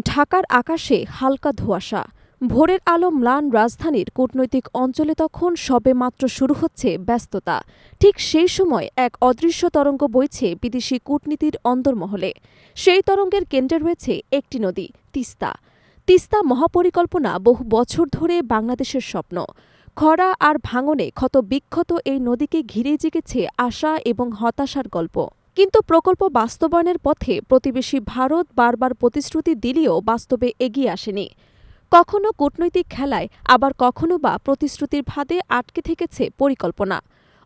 ঢাকার আকাশে হালকা ধোঁয়াশা। ভোরের আলো ম্লান রাজধানীর কূটনৈতিক অঞ্চলে তখন সবে মাত্র শুরু হচ্ছে ব্যস্ততা। ঠিক সেই সময় এক অদৃশ্য তরঙ্গ বইছে বিদেশি কূটনীতির অন্দরমহলে। সেই তরঙ্গের কেন্দ্রে রয়েছে একটি নদী, তিস্তা। তিস্তা মহাপরিকল্পনা বহু বছর ধরে বাংলাদেশের স্বপ্ন। খরা আর ভাঙনে ক্ষত বিক্ষত এই নদীকে ঘিরে জেগেছে আশা এবং হতাশার গল্প। কিন্তু প্রকল্প বাস্তবায়নের পথে প্রতিবেশী ভারত বারবার প্রতিশ্রুতি দিলেও বাস্তবে এগিয়ে আসেনি। কখনো কূটনৈতিক খেলায়, আবার কখনো বা প্রতিশ্রুতির ফাঁদে আটকে থেকেছে পরিকল্পনা।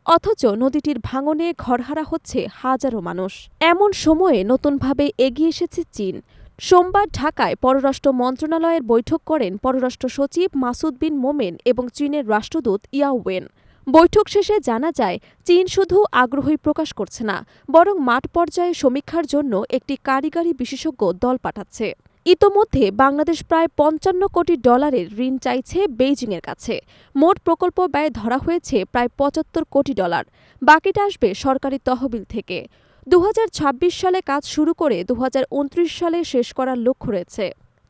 অথচ নদীটির ভাঙনে ঘরহারা হচ্ছে হাজারো মানুষ। এমন সময়ে নতুনভাবে এগিয়ে এসেছে চীন। সোমবার ঢাকায় পররাষ্ট্র মন্ত্রণালয়ের বৈঠক করেন পররাষ্ট্র সচিব মাসুদ বিন মোমেন এবং চীনের রাষ্ট্রদূত ইয়াওয়েন বৈঠক শেষে জানা যায়, চীন শুধু আগ্রহই প্রকাশ করছে না, বরং মাঠ পর্যায়ে সমীক্ষার জন্য একটি কারিগরি বিশেষজ্ঞ দল পাঠাচ্ছে। ইতোমধ্যে বাংলাদেশ প্রায় পঞ্চান্ন কোটি ডলারের ঋণ চাইছে বেইজিংয়ের কাছে। মোট প্রকল্প ব্যয় ধরা হয়েছে প্রায় পঁচাত্তর কোটি ডলার। বাকিটা আসবে সরকারি তহবিল থেকে। দু হাজার ছাব্বিশ সালে কাজ শুরু করে দু হাজার উনত্রিশ সালে শেষ করার লক্ষ্য রয়েছে।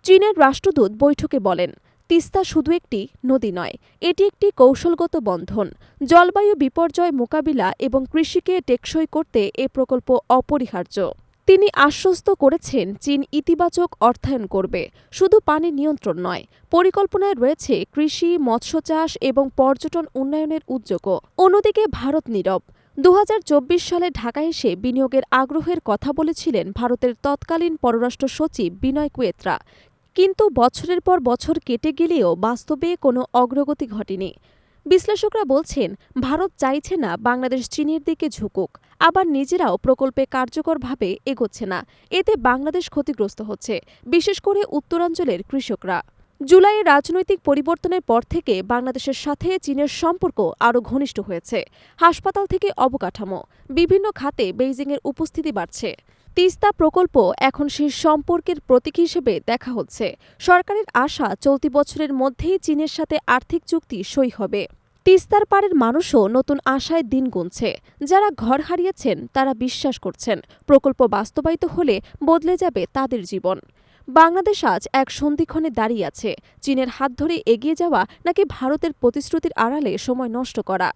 চীনের রাষ্ট্রদূত বৈঠকে বলেন তিস্তা শুধু একটি নদী নয়, এটি একটি কৌশলগত বন্ধন। জলবায়ু বিপর্যয় মোকাবিলা এবং কৃষিকে টেকসই করতে এ প্রকল্প অপরিহার্য। তিনি আশ্বস্ত করেছেন, চীন ইতিবাচক অর্থায়ন করবে, শুধু পানি নিয়ন্ত্রণ নয়, পরিকল্পনায় রয়েছে কৃষি, মৎস্য চাষ এবং পর্যটন উন্নয়নের উদ্যোগও। অন্যদিকে ভারত নীরব। দু হাজার চব্বিশ সালে ঢাকায় এসে বিনিয়োগের আগ্রহের কথা বলেছিলেন ভারতের তৎকালীন পররাষ্ট্র সচিব বিনয় কুয়েত্রা। কিন্তু বছরের পর বছর কেটে গেলেও বাস্তবে কোনো অগ্রগতি ঘটেনি। বিশ্লেষকরা বলছেন, ভারত চাইছে না বাংলাদেশ চীনের দিকে ঝুঁকুক, আবার নিজেরাও প্রকল্পে কার্যকরভাবে এগোচ্ছে না। এতে বাংলাদেশ ক্ষতিগ্রস্ত হচ্ছে, বিশেষ করে উত্তরাঞ্চলের কৃষকরা। জুলাইয়ের রাজনৈতিক পরিবর্তনের পর থেকে বাংলাদেশের সাথে চীনের সম্পর্ক আরও ঘনিষ্ঠ হয়েছে। হাসপাতাল থেকে অবকাঠামো, বিভিন্ন খাতে বেইজিংয়ের উপস্থিতি বাড়ছে। তিস্তা প্রকল্প এখন সেই সম্পর্কের প্রতীক হিসেবে দেখা হচ্ছে। সরকারের আশা চলতি বছরের মধ্যেই চীনের সাথে আর্থিক চুক্তি সই হবে। তিস্তার পাড়ের মানুষও নতুন আশায় দিন গুনছে। যারা ঘর হারিয়েছেন, তারা বিশ্বাস করছেন, প্রকল্প বাস্তবায়িত হলে বদলে যাবে তাদের জীবন। বাংলাদেশ আজ এক সন্ধিক্ষণে দাঁড়িয়ে আছে। চীনের হাত ধরে এগিয়ে যাওয়া নাকি ভারতের প্রতিশ্রুতির আড়ালে সময় নষ্ট করা?